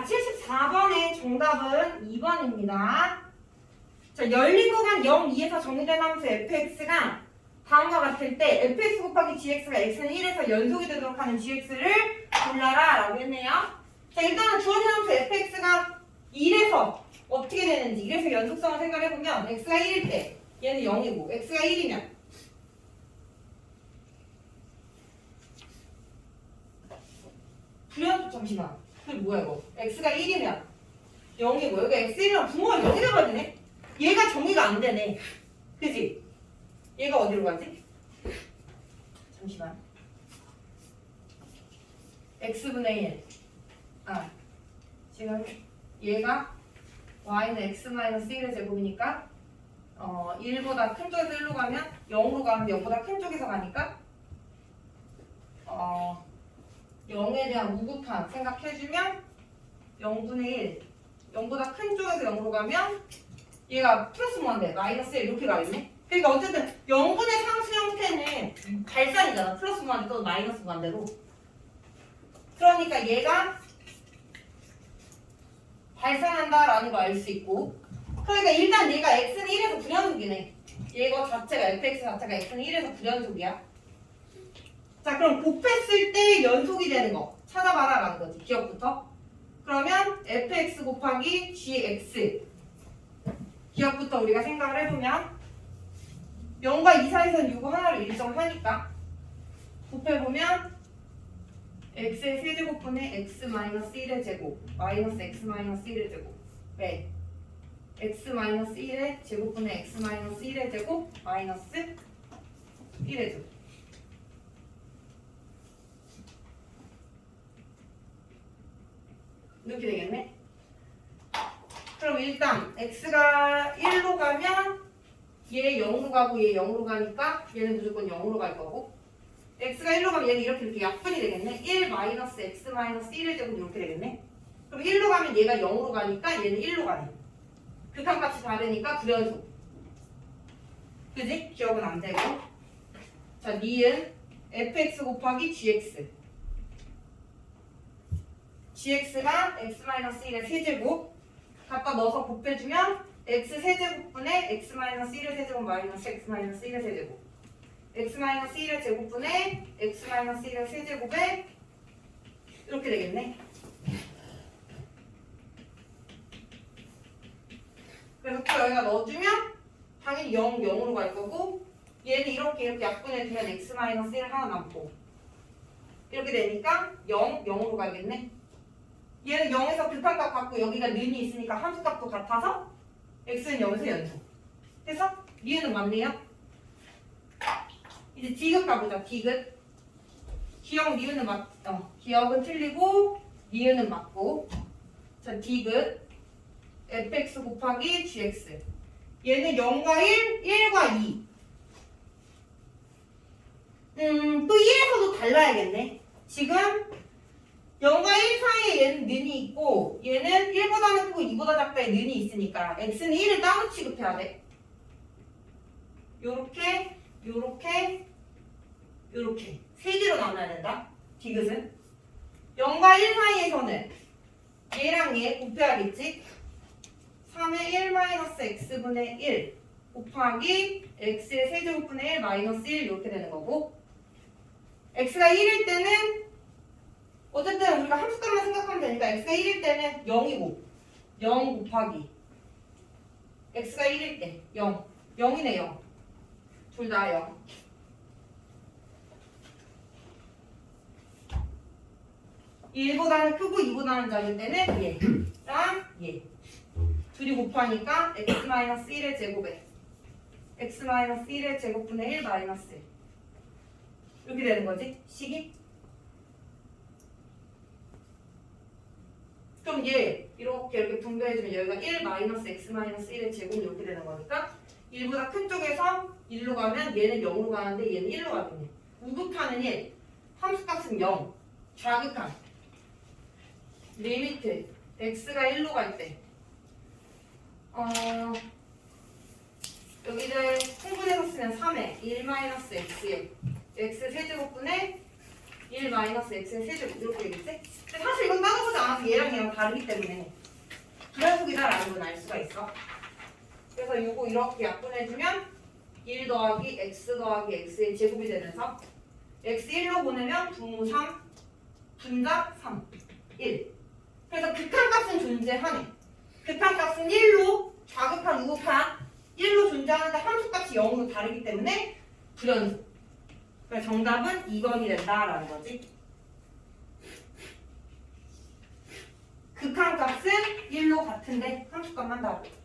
자, 74번의 정답은 2번입니다. 자, 열린 구간 0, 2에서 정의된 함수 fx가 다음과 같을 때 fx 곱하기 gx가 x는 1에서 연속이 되도록 하는 gx를 골라라 라고 했네요. 자, 일단은 주어진 함수 fx가 1에서 어떻게 되는지 1에서 연속성을 생각해보면 x가 1일 때 얘는 0이고 x가 1이면 불연속 잠시만 그게 뭐야 이거? X가 1이면 0이고 여기 x1이랑 분모가 0이 되어야 되네? 얘가 정의가 안 되네. 그지? 얘가 어디로 가지? 잠시만. X분의 1 아, 지금 얘가 y는 x-1의 제곱이니까 어, 1보다 큰 쪽에서 1로 가면 0으로 가면 0보다 큰 쪽에서 가니까 어, 0에 대한 무극한 생각해주면 0분의 1 0보다 큰 쪽에서 0으로 가면 얘가 플러스 뭐인데 마이너스 1 이렇게 가겠네. 그러니까 어쨌든 0분의 상수 형태는 발산이잖아. 플러스 무한대 또는 마이너스 무한대로. 그러니까 얘가 발산한다라는 걸알수 있고. 그러니까 일단 얘가 x는 1에서 불연속이네. 얘가 자체가 fx 자체가 x는 1에서 불연속이야 자 그럼 곱했을 때 연속이 되는 거. 찾아봐라 라는 거지 기억부터. 그러면 fx 곱하기 gx. 기억부터 우리가 생각을 해보면 0과 2 사이에서는 요거 하나를 일정하니까 곱해보면 x의 세제곱분의 x 마이너스 1의 제곱 마이너스 x 마이너스 1의 제곱. 네. x 마이너스 1의 제곱분의 x 마이너스 1의 제곱 마이너스 1의 제곱 이렇게 되겠네. 그럼 일단 x가 1로 가면 얘 0으로 가고 얘 0으로 가니까 얘는 무조건 0으로 갈 거고 x가 1로 가면 얘는 이렇게 이렇게 약분이 되겠네. 1 마이너스 x 마이너스 1의 제곱 이렇게 되겠네. 그럼 1로 가면 얘가 0으로 가니까 얘는 1로 가네. 극한값이 다르니까 불연속. 그지? 기억은 안 되고. 자 니은 fx 곱하기 gx gx가 x 마이너스 1의 세제곱 갖다 넣어서 곱해주면 x 세제곱분의 x 마이너스 1의 세제곱 마이너스 x 마이너스 1의 세제곱. x 마이너스 1의 제곱분의 x 마이너스 1의 세제곱에 이렇게 되겠네. 그래서 또 여기다 넣어주면 당연히 0, 0으로 갈 거고 얘는 이렇게 이렇게 약분해주면 x 마이너스 1 하나 남고 이렇게 되니까 0, 0으로 가겠네 얘는 0에서 극한값 갖고 여기가 는이 있으니까 함수값도 같아서 x는 0에서 연속 그래서 니은은 맞네요? 이제 디귿 가보자 디귿. 기억 니은은 맞 어, 기억은 틀리고 니은은 맞고. 자 디귿. fx 곱하기 gx. 얘는 0과 1, 1과 2 음, 또 1에서도 달라야겠네. 지금 0과 1 사이에 얘 는 는이 있고 얘는 1보다는 크고 2보다 작다에 는이 있으니까 x는 1을 따로 취급해야 돼. 요렇게 요렇게 요렇게. 세 개로 나눠야 된다. 디귿은. 0과 1 사이에서는 얘랑 얘 곱해야겠지? 3의 1 마이너스 x분의 1 곱하기 x의 세제곱분의 1 마이너스 1 이렇게 되는 거고 x가 1일 때는 어쨌든 우리가 함수값만 생각하면 되니까 x가 1일 때는 0이고 0 곱하기 x가 1일 때 0. 0이네 0. 둘 다 0. 일보다는 크고 2보다는 작을 때는 얘랑 얘. 둘이 곱하니까 x-1의 제곱에 x-1의 제곱분의 1 마이너스 1. 이렇게 되는 거지? 식이? 그럼 얘 이렇게 이렇게 분배해주면 여기가 1 마이너스 x 마이너스 1의 제곱 이렇게 되는 거니까 1보다 큰 쪽에서 1로 가면 얘는 0으로 가는데 얘는 1로 가겠네. 우극한은 1, 함수값은 0, 좌극한 리미트 x가 1로 갈 때 어, 여기를 통분해서 쓰면 3에 1 마이너스 x에 x 세제곱분의 1 마이너스 x의 세제곱 이렇게 되겠지? 근데 사실 이건 따져보지. 나와서 얘랑 얘랑 다르기 때문에 불연속이다라는 건 알 수가 있어. 그래서 요거 이렇게 약분해주면 1 더하기 x 더하기 x의 제곱이 되면서 x 1로 보내면 분모 3, 분자 3, 1. 그래서 극한값은 존재하네. 극한값은 1로 좌극한 우극한 1로 존재하는데 함수값이 0으로 다르기 때문에 불연 속. 그래서 정답은 2번이 된다라는 거지. 극한값은 1로 같은데 함수값만 다르고.